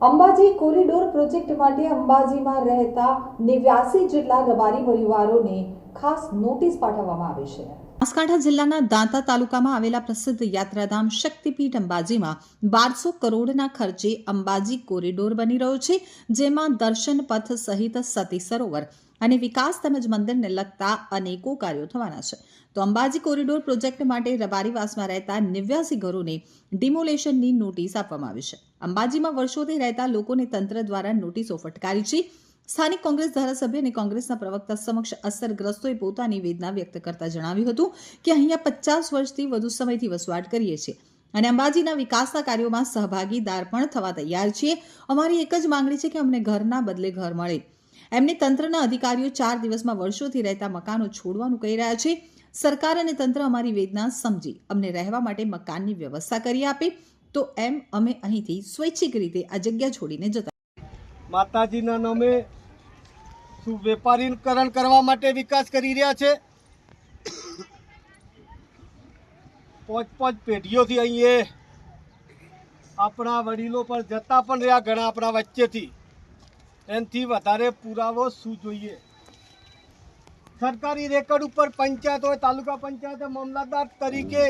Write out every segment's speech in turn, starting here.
Ambaji corridor project માટે અંબાજીમાં રહેતા નેવ્યાસી જેટલા રબારી પરિવારોને ખાસ નોટિસ પાઠવવામાં આવી છે. બનાસકાંઠા જિલ્લાના દાંતા તાલુકામાં આવેલા પ્રસિદ્ધ યાત્રાધામ શક્તિપીઠ અંબાજીમાં બારસો કરોડના ખર્ચે અંબાજી કોરિડોર બની રહ્યો છે, જેમાં દર્શન પથ સહિત સતી સરોવર અને વિકાસ તેમજ મંદિરને લગતા અનેકો કાર્યો થવાના છે. તો અંબાજી કોરિડોર પ્રોજેક્ટ માટે રબારીવાસમાં રહેતા નેવ્યાસી ઘરોને ડિમોલેશનની નોટિસ આપવામાં આવી છે. અંબાજીમાં વર્ષોથી રહેતા લોકોને તંત્ર દ્વારા નોટિસો ફટકારી છે. સ્થાનિક કોંગ્રેસ ધારાસભ્ય અને કોંગ્રેસના પ્રવક્તા સમક્ષ અસરગ્રસ્તોએ પોતાની વેદના વ્યક્ત કરતા જણાવ્યું હતું કે અહીંયા પચાસ વર્ષથી વધુ સમયથી વસવાટ કરીએ છીએ અને અંબાજીના વિકાસના કાર્યોમાં સહભાગીદાર પણ થવા તૈયાર છીએ. અમારી એક જ માંગણી છે કે અમને ઘરના બદલે ઘર મળે. એમને તંત્રના અધિકારીઓ ચાર દિવસમાં વર્ષોથી રહેતા મકાનો છોડવાનું કહી રહ્યા છે. સરકાર અને તંત્ર અમારી વેદના સમજી અમને રહેવા માટે મકાનની વ્યવસ્થા કરી આપે. તો એમ અમે અહીંથી સ્વૈચ્છિક રીતે આ જગ્યા છોડીને જતા માતાજીના નામે શું વેપારીકરણ કરવા માટે વિકાસ કરી રહ્યા છે? પાંચ પાંચ પેઢીઓથી અહીંયા આપણા વડીલો પર જતા પણ રહ્યા ઘણા આપણા વચ્ચેથી. એનાથી વધારે પુરાવો શું જોઈએ? સરકારી રેકર્ડ ઉપર પંચાયત હોય, તાલુકા પંચાયત, મામલતદાર તરીકે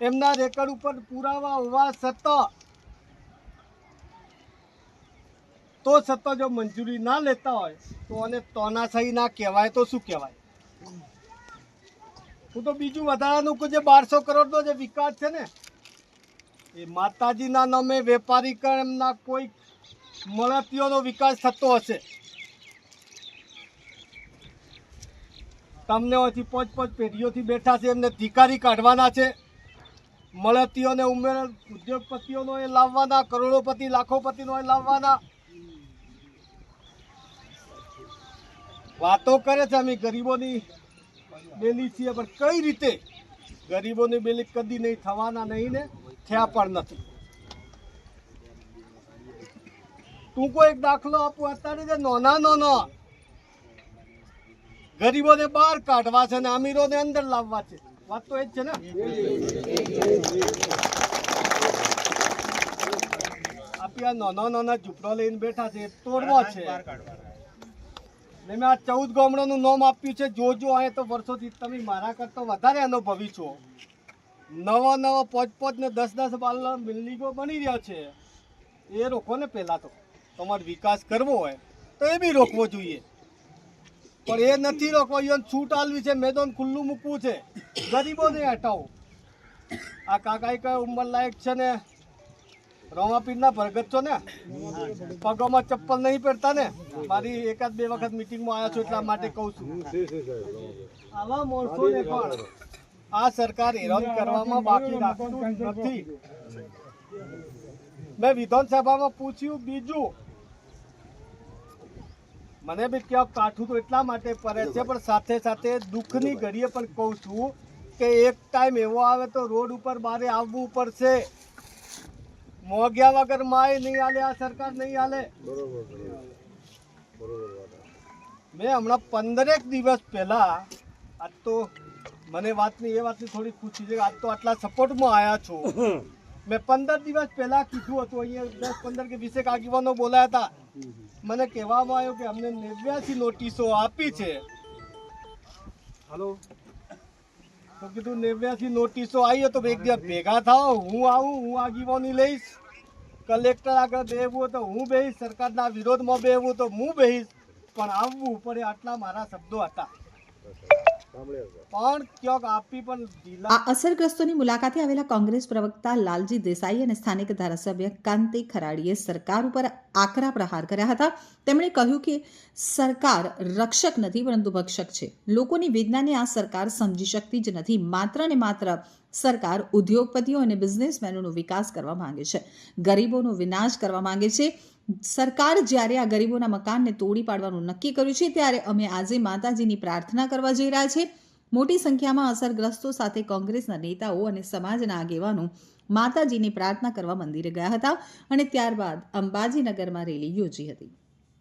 એમના રેકર્ડ ઉપર પુરાવા હોવા છતાં તો છતાં જો મંજૂરી ના લેતા હોય તો અને તોનાશાહી ના કહેવાય તો શું કહેવાય? હું તો બીજું વધારાનું જે બારસો કરોડનો જે વિકાસ છે ને, એ માતાજીના નામે વેપારીકરણના કોઈ મળતીઓનો વિકાસ થતો હશે. તમને અહીંથી પાંચ પાંચ પેઢીઓથી બેઠા છે, એમને ધિકારી કાઢવાના છે. મળતીઓને ઉમેર ઉદ્યોગપતિઓનો એ લાવવાના, કરોડોપતિ, લાખોપતિનો એ લાવવાના. વાતો કરે છે અમે ગરીબોની બેલી છીએ, પણ કઈ રીતે ગરીબોની બેલી કદી નહીં, થવાના નહીં ને થયા પણ નથી. ટૂંકો એક દાખલો આપો, અત્યારે જે નોના નાના. ગરીબોને બહાર કાઢવા છે ને અમીરોને અંદર લાવવા છે. વાત તો એ જ છે ને. આપી આ નાના નાના ઝૂંપડો લઈને બેઠા છે તોડવા છે. મેં આ ચૌદ ગામડાનું નામ આપ્યું છે, જોજો અહીં તો વર્ષોથી તમે મારા કરતા વધારે અનુભવી છો. નવા નવા પાંચ પાંચ ને દસ દસ બાલ બિલ્ડિંગો બની રહ્યા છે. એ રોકો ને પહેલાં તો. તમારો વિકાસ કરવો હોય તો એ બી રોકવો જોઈએ. પણ એ નથી રોકવા એને છૂટ આલવી છે મેદાન ખુલ્લું મૂકવું છે. ગરીબોને હટાવો. આ કાકા કઈ ઉંમર લાયક છે ને? રોમાપીરના ભરગત છો ને? પગોમાં ચપ્પલ નહીં પહેરતા ને? મારી એકાદ બે વખત મિટિંગમાં આવ્યા છો એટલા માટે કહું છું. આવા માણસોને પણ આ સરકાર હેરાન કરવામાં બાકી રાખતું નથી. મેં વિધાનસભામાં પૂછ્યું, બીજું મને બી ક્યાંક કાઠું તો એટલા માટે પડે છે પણ સાથે સાથે દુઃખની ઘડીએ પણ કહું છું કે એક ટાઈમ એવો આવે તો રોડ ઉપર બારે આવવું પડશે. મોગ્યા વગર માય નહીં હાલે આ સરકાર નહીં હાલે. મેં હમણાં પંદરેક દિવસ પહેલા આજ તો મને વાતની એ વાતની થોડી ખુશી છે કે આજ તો આટલા સપોર્ટમાં આવ્યા છો. મેં પંદર દિવસ પહેલા કીધું હતું અહીંયા દસ પંદર કે વીસેક આગેવાનો બોલાયા હતા. મને કહેવામાં આવ્યું કે અમને નેવ્યાસી નોટિસો આપી છે. હલો? તો કીધું નેવ્યાસી નોટિસો આવી તો એક દિવસ ભેગા થાવ હું આવું હું આગેવાની લઈશ. કલેક્ટર આગળ બેહવું તો હું બેહીશ સરકારના વિરોધમાં બેહવું તો હું બેહીશ. પણ આવવું પડે આટલા મારા શબ્દો હતા. પણ ક્યાંક આપી પણ આ અસરગ્રસ્તોની મુલાકાતે આવેલા કોંગ્રેસ પ્રવક્તા લાલજી દેસાઈ અને સ્થાનિક ધારાસભ્ય કાંતિ ખરાડીએ સરકાર ઉપર આકરા પ્રહાર કર્યા હતા. તેમણે કહ્યું કે સરકાર રક્ષક નથી પરંતુ ભક્ષક છે. લોકોની વેદનાને આ સરકાર સમજી શકતી જ નથી. માત્ર ને માત્ર સરકાર ઉદ્યોગપતિઓ અને બિઝનેસમેનોનો વિકાસ કરવા માંગે છે. ગરીબોનો વિનાશ કરવા માંગે છે. સરકાર જ્યારે આ ગરીબોના મકાનને તોડી પાડવાનું નક્કી કર્યું છે, ત્યારે અમે આજે માતાજીની પ્રાર્થના કરવા જઈ રહ્યા છે. મોટી સંખ્યામાં અસરગ્રસ્તો સાથે કોંગ્રેસના નેતાઓ અને સમાજના આગેવાનો માતાજીની પ્રાર્થના કરવા મંદિરે ગયા હતા અને ત્યારબાદ અંબાજીનગરમાં રેલી યોજી હતી.